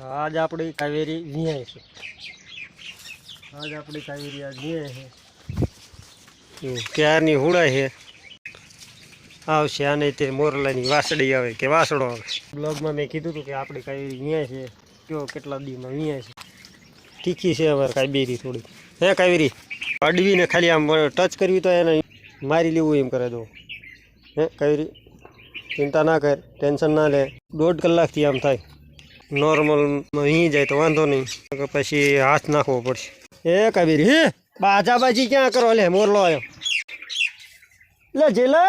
આજ આપણી કાવેરી વિયાય છે. આજ આપણી કાવેરી આજ વિયાય છે. ક્યારની હુડાય છે? આવશે આને તે મોરલાની વાસડી આવે કે વાસડો આવે. બ્લોગમાં મેં કીધું હતું કે આપણી કાવેરી વિયાય છે. કયો કેટલા દીમાં વિયાય છે. તીખી છે અમારે કાવેરી થોડી હે કાવેરી? અડવીને ખાલી આમ ટચ કરવી તો એને મારી લેવું એમ કરે દો હે કાવેરી? ચિંતા ના કર, ટેન્શન ના લે. દોઢ કલાકથી આમ થાય. નોર્મલમાં અહીં જાય તો વાંધો નહીં. પછી હાથ નાખવો પડશે. એ કબીર, હે? બાજા બાજી ક્યાં કરો લે મોરલો આવ્યો લે, જેલે.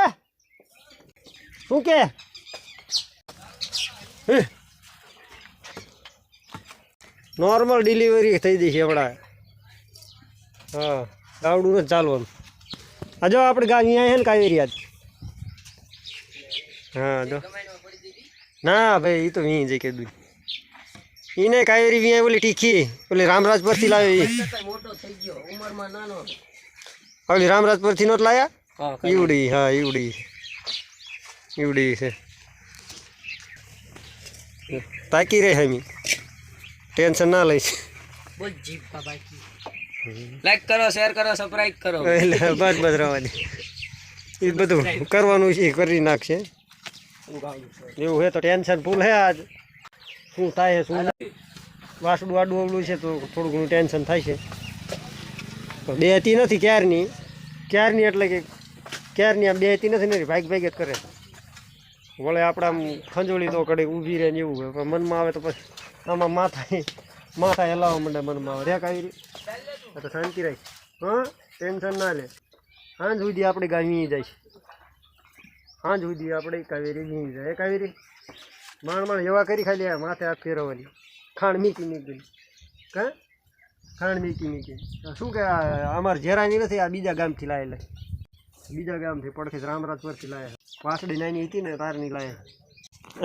શું કે? નોર્મલ ડિલિવરી થઈ જશે હમણાં. હા, ગાવડું નથી ચાલવાનું. આ જો આપણે ગા અહીંયા છે ને કાવેરી આજ. હા, જો. ના ભાઈ એ તો વી જઈ કીધું એને કાવેરી વી ઓલી ટીખી. ઓલી રામરાજ પરથી લાવી. મોટો થઈ ગયો ઉંમરમાં નાનો ઓલી રામરાજ પરથી નોટ લાયા? ઈવડી હા ઈવડી. ઈવડી છે. તાકી રહે હમી. ટેન્શન ના લઈશ. કા બાકી. લાઈક કરો શેર કરો સબસ્ક્રાઇબ કરો. એટલે બસ બસ રવાની એ બધું કરવાનું છે કરી નાખશે. એવું હે તો ટેન્શન ફૂલ હે આજ. શું થાય શું. વાસડું આડું અવડું છે તો થોડું ઘણું ટેન્શન થાય છે. તો બેહતી નથી ક્યારની. ક્યારની એટલે કે ક્યારની આમ બેહતી નથી ને ભાગ ભાગ જ કરે. વળે આપણે આમ ખંજોળી તો કડે ઊભી રહે ને એવું હોય. પણ મનમાં આવે તો પછી આમાં માથા માથા હલાવવા માંડે મનમાં આવે. રેક આવી તો શાંતિ રાખ. હા? ટેન્શન ના લે. હાંજ સુધી આપણે ગામી જાય છે. હાંજ સુધી આપણે કાવેરી વીણી જાય. કાવેરી માણ માણ એવા કરી ખાલી માથે આ ફેરવવાની. ખાણ મીકી મીકી હા? ખાણ મીકી મીકી શું કે અમારે ઝેરાની નથી, આ બીજા ગામથી લાયેલા. બીજા ગામથી પડખે રામરાજપુરથી લાયા. વાસડી નાની હતી ને, તારની લાયા.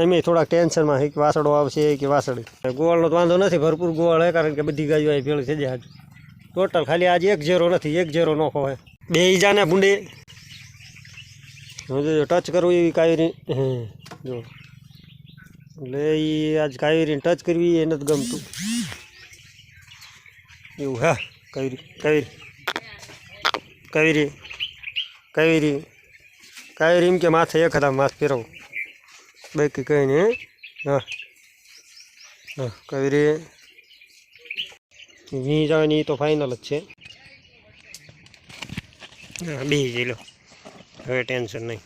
અમે થોડાક ટેન્શનમાં એક કે વાસળો આવશે કે વાસડી ગોળનો તો વાંધો નથી, ભરપૂર ગોળ છે કારણ કે બધી ગાયો ભેળ છે જાય ટોટલ ખાલી આજે એક ઝેરો નથી, એક ઝેરો નોખો હોય. બે ઈજાના ભૂંડે. હું જો ટચ કરવું એવી કાંઈ નહીં જો. એટલે એ આજ કાવેરીને ટચ કરવી એ નથી ગમતું. એવું હા? કાવેરી કાવેરી કાવેરી કાવેરી કાવેરી એમ કે માથે એક હતા માથ ફેરવું. બાકી કંઈ નહીં હે? હા. કાવેરી વી જવાની તો ફાઇનલ જ છે. હા બે જઈ લો. હવે ટેન્શન નહીં.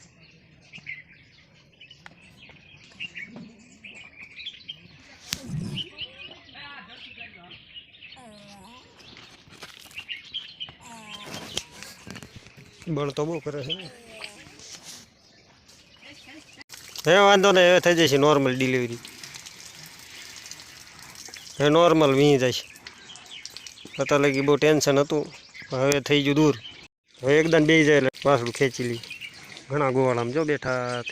બળ તો બહુ કરે છે હે, વાંધો નહીં, હવે થઈ જશે નોર્મલ ડિલિવરી હવે નોર્મલ વી જશે અત્યારે લગી બહુ ટેન્શન હતું હવે થઈ ગયું દૂર. હવે એકદમ બે જાય એટલે વાસળું ખેંચી લી ઘણા ગોવાળામાં જો બેઠા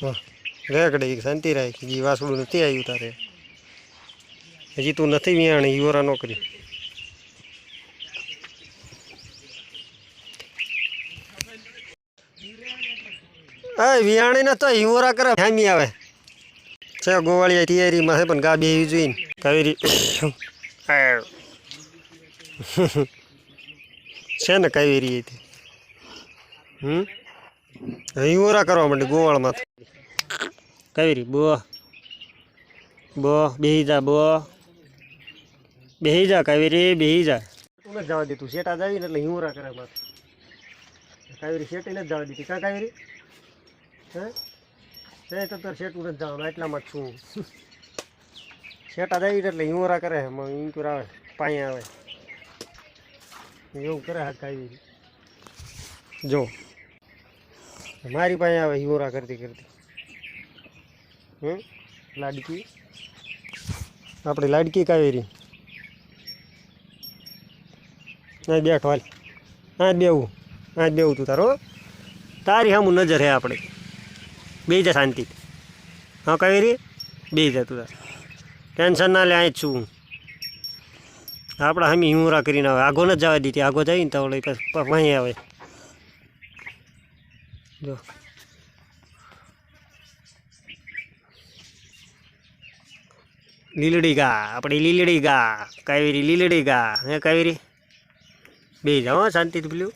હા રેકડે શાંતિ રાખી. જી વાસળું નથી આવ્યું તારે. હજી તું નથી વિયાણી યુવરા નોકરી. હા વિયાણી ને તો યુવરા કરે હામી આવે. છે ગોવાળિયા તૈયારીમાં છે, પણ ગા બેવી જોઈને કાવેરી છે ને કાવેરી હતી હમ? હિંવરા કરવા માંડી ગોવાળમાં કાવેરી, બો. બો, બેહી જા, બો. બેહી જા કાવેરી, બેહી જા. તું જવા દીધું શેટા જાવી ને એટલે હિંગોરા કરે માથે. કાવેરી શેટી જ જવા દીધી કાં કાવેરી? હે? તે તાર શેટું નથી જવાનું એટલામાં જ છું. શેટા જાય એટલે હિંગોરા કરે ઇંકુર આવે પાણી આવે. એવું કરે હાથ કાવી જો. મારી પાસે આવે હિંગોરા કરતી કરતી. હે? લાડકી. આપણી લાડકી કાવેરી. હા બેઠ હાલ. હા બેવું. હા બેવું તું તારો તારી સામું નજર હે આપણે. બે શાંતિ. હા કાવેરી બે જા તું ટેન્શન ના લે અહીં જ છું આપણે હમી હિમુરા કરીને આવે. આગો ન જવા દીધી. આગો જઈને તો ઓલી અહીં આવે. જો. લીલડી ગા. આપણી લીલડી ગા. કાવેરી લીલડી ગા. હે કાવેરી બે જાઓ શાંતિથી પેલું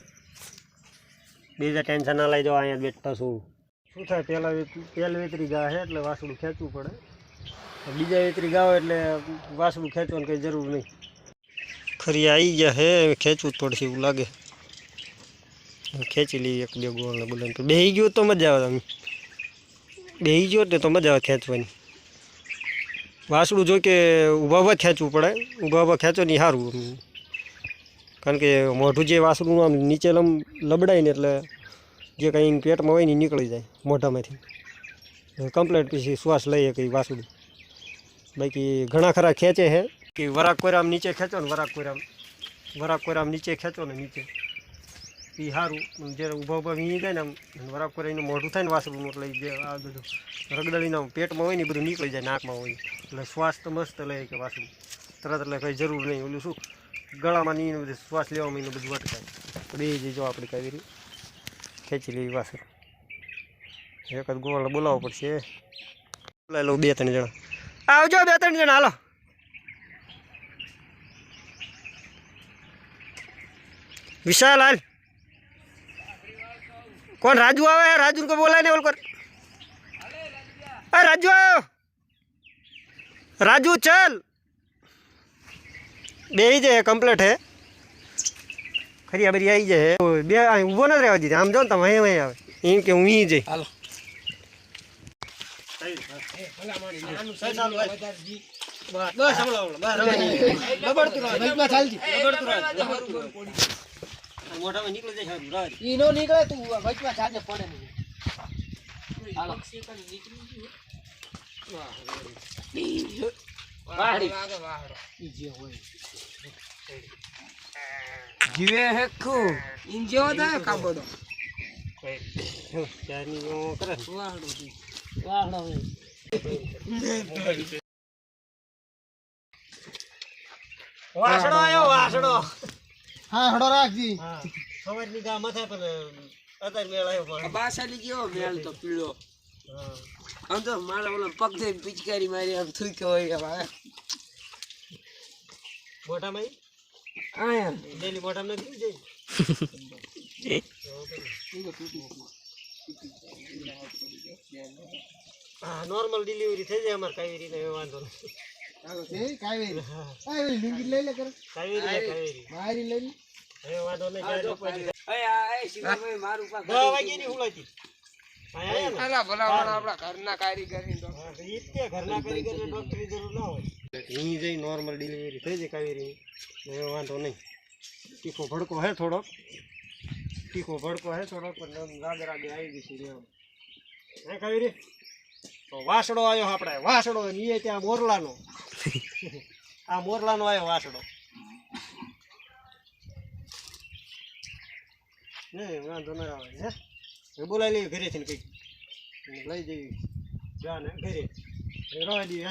બીજા ટેન્શન ના લઈ જાઓ અહીંયા બેઠા છું. શું થાય? પહેલાં પહેલ વેતરી ગા છે એટલે વાસણું ખેંચવું પડે. બીજા વેતરી ગાવ એટલે વાસણું ખેંચવાની કંઈ જરૂર નહીં. ખરી આવી ગયા હે ખેંચવું જ પડશે એવું લાગે. ખેંચી લઈએ એક બે ગોળ ને બોલે બેહી ગયો તો મજા આવે તમે બે ગયો ને તો મજા આવે ખેંચવાની. વાસણું જો કે ઊભા ઊભા ખેંચવું પડે. ઊભા ઊભા ખેંચો નહીં સારું કારણ કે મોઢું જે વાસણું આમ નીચે લમ, લબડાય ને એટલે જે કંઈ પેટમાં હોય ને નીકળી જાય મોઢામાંથી. કમ્પ્લેટ પછી શ્વાસ લઈએ કંઈ વાસણું બાકી ઘણા ખરા ખેંચે છે કે વરાક કોરામ નીચે ખેંચો ને વરાક કોરામ વરાક કોરામ નીચે ખેંચો ને નીચે. એ સારું જ્યારે ઊભા ઊભા વીણી જાય ને આમ વરાક કોરાઈનું મોઢું થાય ને વાસણું એટલે જે આ બધું રગદળીના પેટમાં હોય ને બધું નીકળી જાય નાકમાં હોય. એટલે શ્વાસ તો મસ્ત લે કે વાસણું તરત એટલે કંઈ જરૂર નહીં. ઓલું શું, ગળામાં નહીં બધું શ્વાસ લેવામાં બધું અટકાય. બે જો આપણે કાવી ખેંચી લેવી પાછું એક જ ગોવાળને બોલાવવો પડશે. બોલાવી લઉં બે ત્રણ જણા. આવજો બે ત્રણ જણા હાલો. વિશાલ હાલ. કોણ રાજુ આવે? રાજુ को બોલાય ને ઓલ કર. રાજુ આવ્યો. રાજુ ચલ. બે જાય કમ્પ્લીટ હે. ખરી આ બધી આવી જાય બે ઊભો ન રહેવા દીધા. આમ જો ને તમે અહીં અહીં આવે. એમ કે હું અહીં જઈ. હાલો. નીકળી તું વચમાં જાજે પડે નહીં હાલો જે હોય. જીવે હેખું ઈન જેવો થાય કાબડો ચારની ઓ કરે. વાહડો વાહડો વાસણો આવ્યો વાસણો હા હડો રાખજી ખબરની ગા માથે પર અત્યારે મેળ આવ્યો બાસાલી ગયો મેળ તો પીળો. આમ તો મારા ઓલા પગ થઈ પિચકારી મારી આમ થૂક હોય મોટા મોઢામાં ઈ? આયા ડેલી મોઢામાં નથી જઈ નોર્મલ ડિલિવરી થઈ જાય અમારે કાવેરી ને વાંધો નથી. કાવેરી. કાવેરી લુંગી લઈ લે કર કાવેરી કાવેરી. મારી લઈ હવે વાંધો નહીં. મારું વાગ્યાની નોર્મલ ડિલિવરી થઈ જાય કાવેરી. હવે વાંધો નહીં. તીખો ભડકો હે થોડોક. તીખો ભડકો હે થોડોક પણ રાગે રાગે આવી ગઈ છે હે કાવેરી? તો વાસડો આવ્યો આપણે વાસડો ને ઈ ત્યાં મોરલાનો. આ મોરલાનો આવ્યો વાસડો. નહીં વાંધો ના આવે હે? એ બોલાવી લઈએ ઘરેથી કંઈક લઈ જઈએ જા ને ઘરે. એ દઈએ.